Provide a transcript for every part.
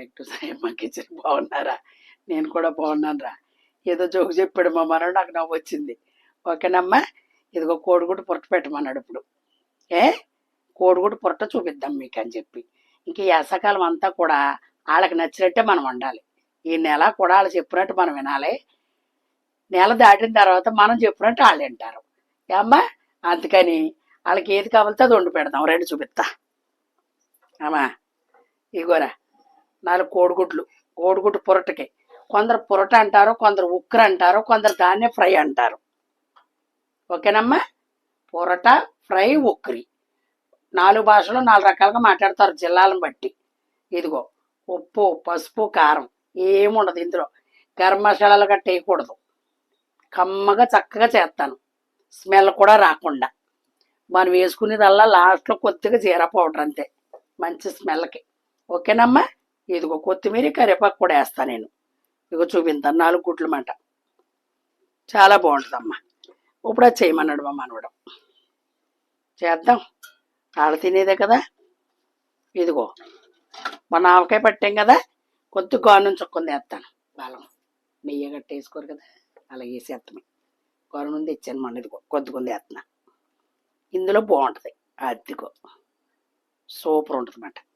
Back to Sayamma kitchen బాగున్నారా? నేను కూడా బాగున్నాను రా ఏదో జోకు చెప్పాడు మా మనడు నాకు నవ్వు వచ్చింది. ఓకేనమ్మా? ఇదిగో కోడిగుడ్డు పురట పెట్టమన్నాడు ఇప్పుడు. ఏ? కోడిగుడ్డు పురట చూపిద్దాం మీకు అని చెప్పి. ఇంక ఎసకాలం అంతా కూడా వాళ్ళకి నచ్చినట్టే మనం వండాలి. ఈ నెల కూడా వాళ్ళు చెప్పినట్టు మనం వినాలి. నెల దాటిన తర్వాత మనం చెప్పినట్టు వాళ్ళు వింటారు. ఏమ్మా? అందుకని వాళ్ళకి ఏది కావాలితే అది వండి పెడదాం. రెండు చూపిస్తా. అమ్మా ఇగోరా. నాలుగు కోడిగుడ్లు. కోడిగుడ్డు పొరటకి. కొందరు పొరట అంటారు కొందరు ఉక్కర అంటారు కొందరు దాన్నే ఫ్రై అంటారు. ఓకేనమ్మా? పొరట ఫ్రై ఉక్కిరి నాలుగు భాషలు నాలుగు రకాలుగా మాట్లాడతారు జిల్లాలను బట్టి. ఇదిగో ఉప్పు పసుపు కారం. ఏముండదు ఇందులో. గరం మసాలాలు గట్ట వేయకూడదు కమ్మగా చక్కగా చేస్తాను. స్మెల్ కూడా రాకుండా. మనం వేసుకునేదల్లా లాస్ట్లో కొద్దిగా జీరా పౌడర్ అంతే. మంచి స్మెల్కి. ఓకేనమ్మా? ఇదిగో కొత్తిమీర కరివేపాకు కూడా వేస్తాను నేను. ఇదిగో చూపిందా నాలుగు గుట్లు మాట. చాలా బాగుంటుందమ్మా. ఇప్పుడు అది చేయమన్నాడు మా మనవడం. చేద్దాం. ఆడ తినేదే కదా. ఇదిగో మన ఆవకాయ పట్టాం కదా. కొద్ది గోనం చుక్కొని వేస్తాను. బలం నెయ్యి గట్ట వేసుకోరు కదా. అలా వేసేస్తామే గోరం నుండి ఇచ్చాను మన ఇదిగో కొద్ది కొంది వేస్తున్నా. ఇందులో బాగుంటుంది. అదిగో సూపర్ ఉంటుంది అన్నమాట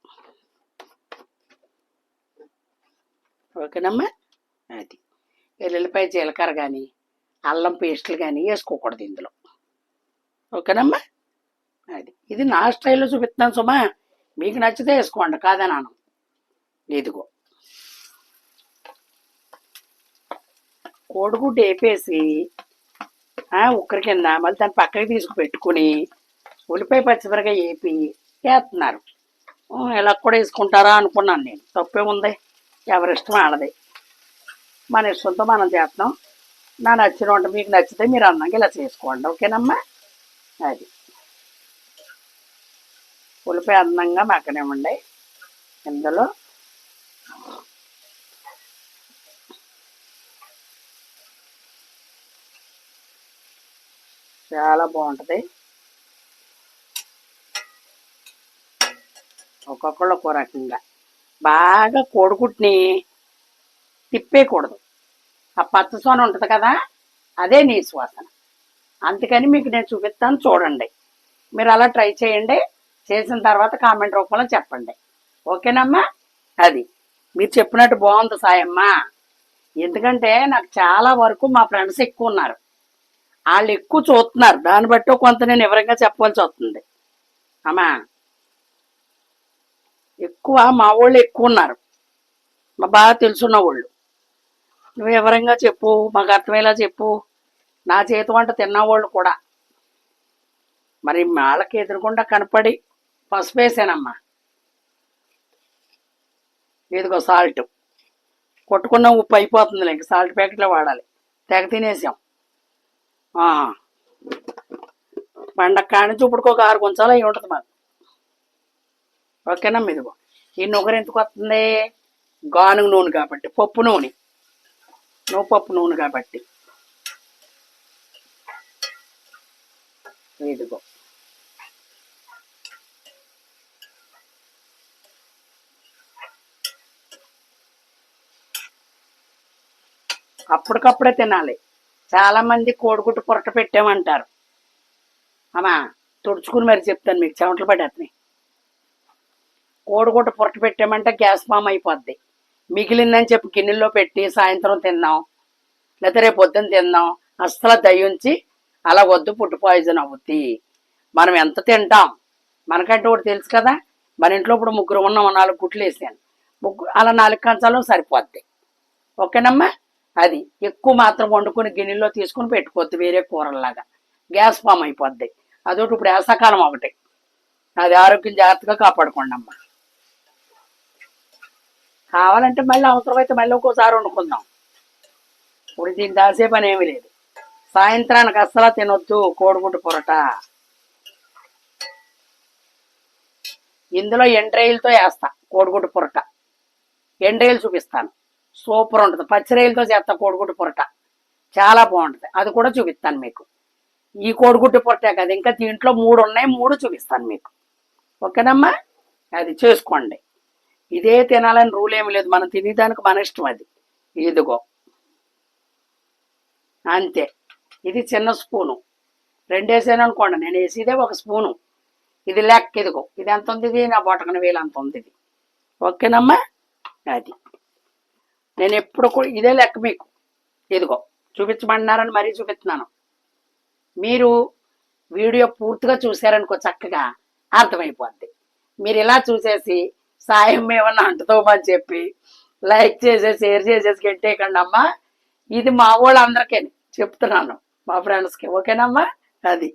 ఓకేనమ్మా అది. వెల్లుల్లిపాయ జీలకర్ర కానీ అల్లం పేస్టులు కానీ వేసుకోకూడదు ఇందులో. ఓకేనమ్మా? అది. ఇది నా స్టైల్లో చూపిస్తున్నాను సుమా. మీకు నచ్చితే వేసుకోండి కాదనాను ఇదిగో. కోడిగుడ్డు వేపేసి ఉక్కరి కింద మళ్ళీ దాన్ని పక్కకి తీసుకు పెట్టుకుని ఉల్లిపాయ పచ్చిమిరకాయ వేపి వేస్తున్నారు. ఇలా కూడా వేసుకుంటారా అనుకున్నాను నేను. తప్పే ఉంది. ఎవరిష్టం ఆడది మన ఇష్టంతో మనం చేస్తాం నా నచ్చిన వంట మీకు నచ్చితే మీరు అన్నాక ఇలా చేసుకోండి. ఓకేనమ్మా? అది. ఉల్లిపాయ అందంగా మక్కనివ్వండి. ఇందులో చాలా బాగుంటుంది. ఒక్కొక్కళ్ళు ఒక్కో రకంగా. బాగా కోడిగుడ్ని తిప్పేయకూడదు. ఆ పచ్చ సోన ఉంటుంది కదా అదే నీ సువాసన. అందుకని మీకు నేను చూపిస్తాను చూడండి. మీరు అలా ట్రై చేయండి. చేసిన తర్వాత కామెంట్ రూపంలో చెప్పండి. ఓకేనమ్మా? అది. మీరు చెప్పినట్టు బాగుంది సాయమ్మ. ఎందుకంటే నాకు చాలా వరకు మా ఫ్రెండ్స్ ఎక్కువ ఉన్నారు. వాళ్ళు ఎక్కువ చూస్తున్నారు. దాన్ని బట్టి కొంత నేను వివరంగా చెప్పవలసి వస్తుంది. అమ్మా. ఎక్కువ మా వాళ్ళు ఎక్కువ ఉన్నారు. మా బాగా తెలుసున్న వాళ్ళు. నువ్వు వివరంగా చెప్పు మాకు అర్థమయ్యేలా చెప్పు. నా చేతి వంట తిన్నవాళ్ళు కూడా. మరి వాళ్ళకి ఎదురుకుండా కనపడి పసుపు వేసానమ్మా. ఇదిగో సాల్ట్. కొట్టుకున్న ఉప్పు అయిపోతుంది ఇంక సాల్ట్ ప్యాకెట్లో వాడాలి. తెగ తినేసాం. ఆ. నుంచి కానించి ఇప్పుడు ఒక ఆరు కొంచాలు అయి ఉంటుంది మాకు. ఓకేనమ్మా ఇదిగో ఈ నూగరు ఎందుకు వస్తుంది? గానుగ నూనె కాబట్టి పప్పు నూనె. నువ్వు పప్పు నూనె కాబట్టి. ఇదిగో. అప్పటికప్పుడే తినాలి. చాలామంది కోడిగుట్టు కోడిగుడ్డు పొరట పెట్టామంటారు. అమ్మా తుడుచుకుని మరి చెప్తాను మీకు చెమటలు పడేస్తున్నాయి. కోడిగుడ్డ పొరట పెట్టామంటే గ్యాస్ ఫామ్ అయిపోద్ది. మిగిలిందని చెప్పి గిన్నెల్లో పెట్టి సాయంత్రం తిన్నాం. లేదా రేపు పొద్దున్న తిన్నాం. అస్సలు దయ్యుంచి అలా వద్దు ఫుడ్ పాయిజన్ అవుద్ది. మనం ఎంత తింటాం? మనకంటే ఒకటి తెలుసు కదా. మన ఇంట్లో ఇప్పుడు ముగ్గురు ఉన్నాం నాలుగు గుట్లు వేసాను. ముగ్గురు అలా నాలుగు కంచాలు సరిపోద్ది. ఓకేనమ్మా? అది ఎక్కువ మాత్రం వండుకొని గిన్నెలో తీసుకుని పెట్టుకోవద్దు వేరే కూరల్లాగా. గ్యాస్ ఫామ్ అయిపోద్ది. అదొకటి ఇప్పుడు వేసాకాలం ఒకటి. అది ఆరోగ్యం జాగ్రత్తగా కాపాడుకోండి అమ్మా కావాలంటే మళ్ళీ అవసరమైతే మళ్ళీ ఇంకోసారి వండుకుందాం. ఇప్పుడు దీన్ని దాసే పని ఏమీ లేదు. సాయంత్రానికి అస్సలు తినొద్దు కోడిగుడ్డు పొరట. ఇందులో ఎండ్రాయిలతో వేస్తా కోడిగుడ్డు పొరట. ఎండ్రాయిలు చూపిస్తాను. సూపర్ ఉంటుంది. పచ్చిరాయిలతో చేస్తా కోడిగుడ్డు పొరట. చాలా బాగుంటుంది. అది కూడా చూపిస్తాను మీకు. ఈ కోడిగుడ్డు పొరటే కదా. ఇంకా దీంట్లో మూడు ఉన్నాయి. మూడు చూపిస్తాను మీకు. ఓకేనమ్మా? అది చేసుకోండి. ఇదే తినాలని రూల్ ఏమి లేదు. మనం తినేదానికి మన ఇష్టం అది. ఇదిగో. అంతే. ఇది చిన్న స్పూను. రెండేసాను అనుకోండి. నేను వేసేదే ఒక స్పూను. ఇది లెక్క ఇదిగో. ఇది ఎంత ఉంది? ఇది నా బొటకన వేలు అంత ఉంది ఇది. ఓకేనమ్మా? అది. నేను ఎప్పుడు కూడా ఇదే లెక్క మీకు. ఇదిగో. చూపించమన్నారని మరీ చూపిస్తున్నాను. మీరు వీడియో పూర్తిగా చూశారనుకో చక్కగా అర్థమైపోద్ది. మీరు ఇలా చూసేసి సాయం ఏమన్నా అంటుతామని చెప్పి లైక్ చేసేసి షేర్ చేసేసి గెట్టేయకండి అమ్మా. ఇది మా వాళ్ళందరికీ చెప్తున్నాను మా ఫ్రెండ్స్కి. ఓకేనమ్మా? అది.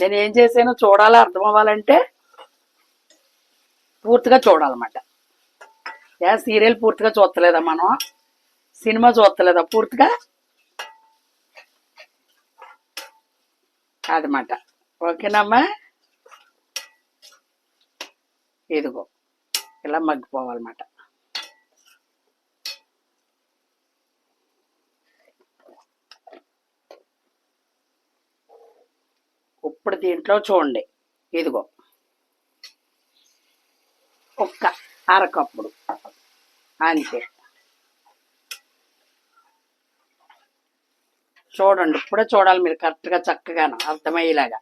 నేను ఏం చేశానో చూడాలి అర్థం అవ్వాలంటే పూర్తిగా చూడాలన్నమాట. ఏ సీరియల్ పూర్తిగా చూస్తలేదా మనం? సినిమా చూస్తలేదా పూర్తిగా? అదమాట ఓకేనమ్మా? ఇదిగో ఇలా మగ్గిపోవాలన్నమాట. ఇప్పుడు దీంట్లో చూడండి ఇదిగో. ఒక్క అరకప్పుడు. అంతే. చూడండి ఇప్పుడే చూడాలి మీరు కరెక్ట్గా చక్కగాను అర్థమయ్యేలాగా.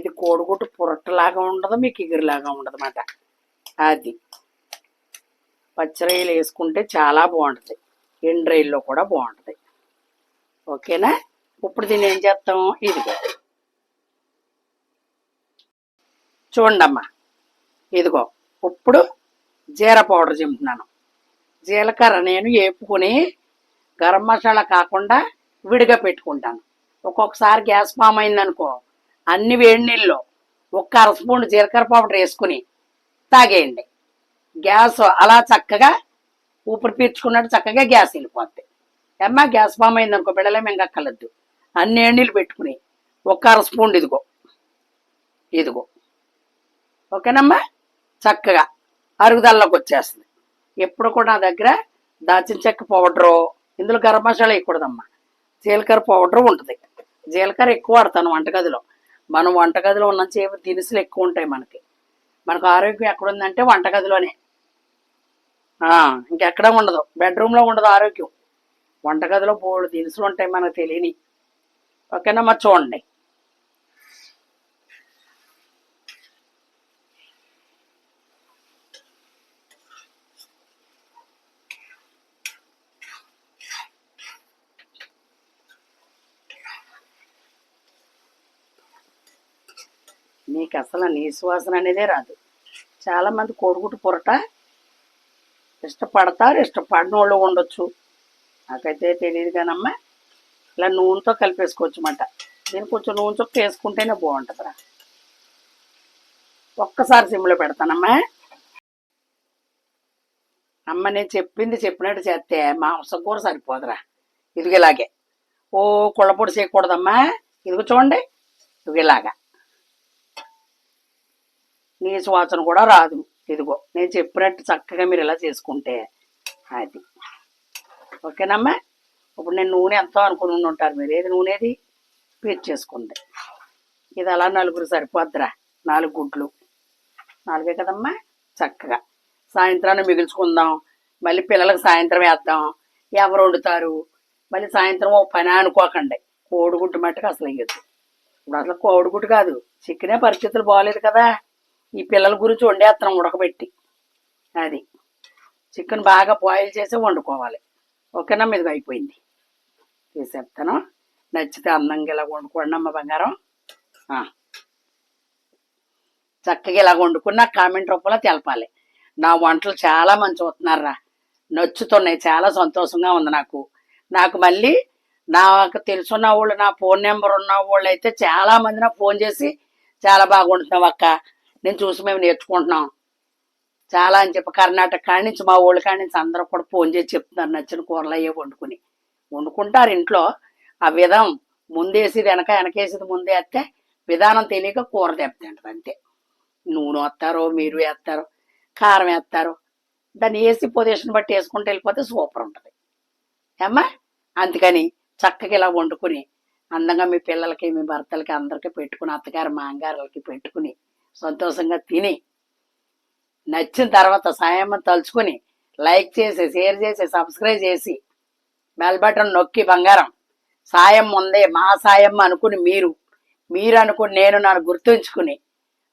ఇది కోడిగుడ్డు పురట్టలాగా ఉండదు మీకు ఎగురులాగా ఉండదు అన్నమాట అది పచ్చిరొయ్యలు వేసుకుంటే చాలా బాగుంటుంది. ఎండ్రాయిల్లో కూడా బాగుంటుంది. ఓకేనా? ఇప్పుడు దీన్ని ఏం చేస్తాం? ఇదిగో. చూడమ్మా ఇదిగో. ఇప్పుడు జీర పౌడర్ చెబుతున్నాను జీలకర్ర నేను వేపుకొని గరం మసాలా కాకుండా విడిగా పెట్టుకుంటాను. ఒక్కొక్కసారి గ్యాస్ ఫామ్ అయిందనుకో అన్ని వేడి నీళ్ళు ఒక్క అర స్పూన్ జీలకర్ర పౌడర్ వేసుకుని తాగేయండి. గ్యాస్ అలా చక్కగా ఊపిరి పీల్చుకున్నట్టు చక్కగా గ్యాస్ వెళ్ళిపోద్ది. అమ్మా గ్యాస్ బామ్ అయింది అనుకో బిడ్డలే మేము కక్కలద్దు అన్ని నీళ్ళు పెట్టుకుని ఒక్క అర స్పూన్ ఇదిగో ఇదిగో. ఓకేనమ్మా? చక్కగా అరుగుదలలోకి వచ్చేస్తుంది. ఎప్పుడు కూడా నా దగ్గర దాచిన చెక్క పౌడరు ఇందులో గరం మసాలా వేయకూడదమ్మా. జీలకర్ర పౌడర్ ఉంటుంది. జీలకర్ర ఎక్కువ వాడతాను వంటగదిలో. మనం వంటగదిలో ఉన్న చేప దినుసులు ఎక్కువ ఉంటాయి మనకి. మనకు ఆరోగ్యం ఎక్కడ ఉందంటే వంటగదిలోనే ఇంకెక్కడ ఉండదు. బెడ్రూమ్లో ఉండదు ఆరోగ్యం. వంటగదిలో బోడు దినుసులు ఉంటాయి మనకు తెలియని. ఓకేనా? మరి చూడండి. మీకు అసలు నీసు అనేదే రాదు. చాలామంది కోడిగుట్టు పొరట ఇష్టపడతారు ఇష్టపడిన వాళ్ళు ఉండొచ్చు. నాకైతే తెలియదు కానమ్మా. ఇలా నూనెతో కలిపేసుకోవచ్చు నేను కొంచెం నూనె చొక్క వేసుకుంటేనే బాగుంటుందిరా. ఒక్కసారి సిమ్లో పెడతానమ్మా. అమ్మ నేను చెప్పింది చెప్పినట్టు చేస్తే మాంసం కూర సరిపోదురా. ఇదిగలాగే ఓ కుళ్ళపొడి చేయకూడదమ్మా. ఇదిగో చూడండి. ఇదిగో నీ సువాసన కూడా రాదు. ఇదిగో నేను చెప్పినట్టు చక్కగా మీరు ఇలా చేసుకుంటే అది. ఓకేనమ్మా? ఇప్పుడు నేను నూనె ఎంతో అనుకుని ఉంటారు మీరు. ఏది నూనెది? పీచ్ చేసుకుంది. ఇది అలా నలుగురు సరిపోద్దిరా. నాలుగు గుడ్లు. నాలుగే కదమ్మా? చక్కగా. సాయంత్రాన్ని మిగుల్చుకుందాం. మళ్ళీ పిల్లలకు సాయంత్రం వేద్దాం. ఎవరు వండుతారు? మళ్ళీ సాయంత్రం ఓ పని అనుకోకండి. కోడిగుడ్డు మట్టుకు అసలు వేయద్దు. ఇప్పుడు అసలు కోడిగుడ్డు కాదు. చికెనే పరిస్థితులు బాగలేదు కదా. ఈ పిల్లల గురించి వండేస్తున్నాం ఉడకబెట్టి. అది చికెన్ బాగా బాయిల్ చేసి వండుకోవాలి. ఓకేనా? మీది అయిపోయింది. తీసేస్తాను నచ్చితే అందంగా ఇలా వండుకోండి అమ్మ బంగారం. చక్కగా ఇలా వండుకున్నా కామెంట్ రూపంలో తెలపాలి. నా వంటలు చాలా మంచి వస్తున్నారా నచ్చుతున్నాయి. చాలా సంతోషంగా ఉంది నాకు. నాకు మళ్ళీ నాకు తెలుసున్న వాళ్ళు నా ఫోన్ నెంబర్ ఉన్న వాళ్ళు అయితే చాలామంది నాకు ఫోన్ చేసి చాలా బాగా వండుతున్నావు అక్క. నేను చూసి మేము నేర్చుకుంటున్నాం. చాలా అని చెప్పి కర్ణాటక కాడి నుంచి మా ఊళ్ళ కాడి నుంచి అందరూ కూడా ఫోన్ చేసి చెప్తున్నారు నచ్చిన కూరలు అయ్యే వండుకుని. వండుకుంటారు ఇంట్లో. ఆ విధం ముందేసేది వెనక వెనకేసేది ముందే వేస్తే విధానం తెలియక కూర తెప్పుతుంటది అంతే. నూనె వేస్తారో మీరు వేస్తారు కారం వేస్తారు. దాన్ని వేసి పొజిషన్ బట్టి వేసుకుంటూ వెళ్ళిపోతే సూపర్ ఉంటుంది. ఏమ్మా? అందుకని చక్కగా ఇలా వండుకుని అందంగా మీ పిల్లలకి మీ భర్తలకి అందరికీ పెట్టుకుని అత్తగారు మాంగారులకి పెట్టుకుని సంతోషంగా తిని నచ్చిన తర్వాత సాయమ్మ తలుచుకుని లైక్ చేసి షేర్ చేసి సబ్స్క్రైబ్ చేసి బెల్ బటన్ నొక్కి బంగారం. సాయం ఉందే మా సాయం అనుకుని మీరు మీరు అనుకుని నేను నన్ను గుర్తుంచుకుని.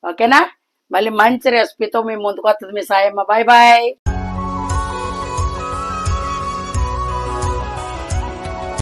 ఓకేనా? మళ్ళీ మంచి రెసిపీతో మీ ముందుకు వస్తుంది మీ సాయమ్మ. Bye bye